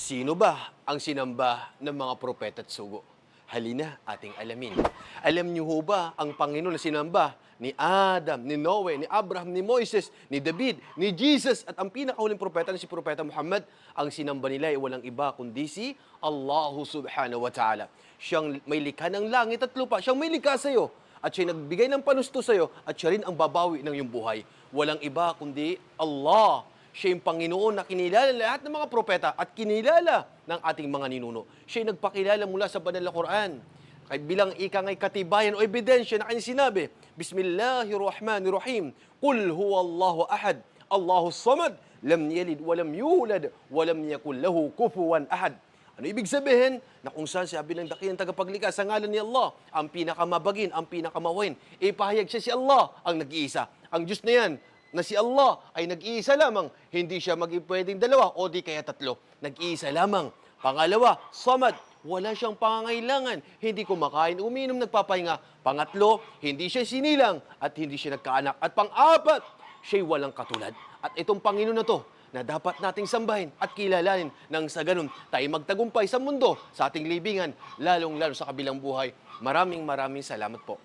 Sino ba ang sinamba ng mga propeta at sugo? Halina ating alamin. Alam niyo ho ba ang Panginoon na sinamba ni Adam, ni Noe, ni Abraham, ni Moises, ni David, ni Jesus at ang pinakahuling propeta na si Propeta Muhammad, ang sinamba nila ay walang iba kundi si Allah subhanahu wa ta'ala. Siyang may likha ng langit at lupa, siyang may likha sa iyo at siya nagbigay ng panusto sa iyo at siya rin ang babawi ng iyong buhay. Walang iba kundi Allah. Siya yung Panginoon na kinilala lahat ng mga propeta at kinilala ng ating mga ninuno. Siya nagpakilala mula sa banal na Quran. Kaya bilang ika ngay katibayan o ebidensya na kanyang sinabi, Bismillahirrahmanirrahim, Qul huwallahu ahad, Allahu samad, lam yalid, walam yulad, walam yakul lahu kufuwan ahad. Ano ibig sabihin? Na kung saan sabi ng dakilang tagapaglikha sa ngalan ni Allah, ang pinakamabagin, ang pinakamawin, ipahayag siya si Allah ang nag-iisa. Ang Diyos na yan, na si Allah ay nag-iisa lamang, hindi siya maging pwedeng dalawa o di kaya tatlo. Nag-iisa lamang. Pangalawa, samad, wala siyang pangangailangan, hindi kumakain, uminom, nagpapahinga. Pangatlo, hindi siya sinilang at hindi siya nagkaanak. At pang-apat, siya'y walang katulad. At itong Panginoon na to, na dapat nating sambahin at kilalanin nang sa ganun tayo magtagumpay sa mundo, sa ating libingan, lalong-lalo sa kabilang buhay. Maraming maraming salamat po.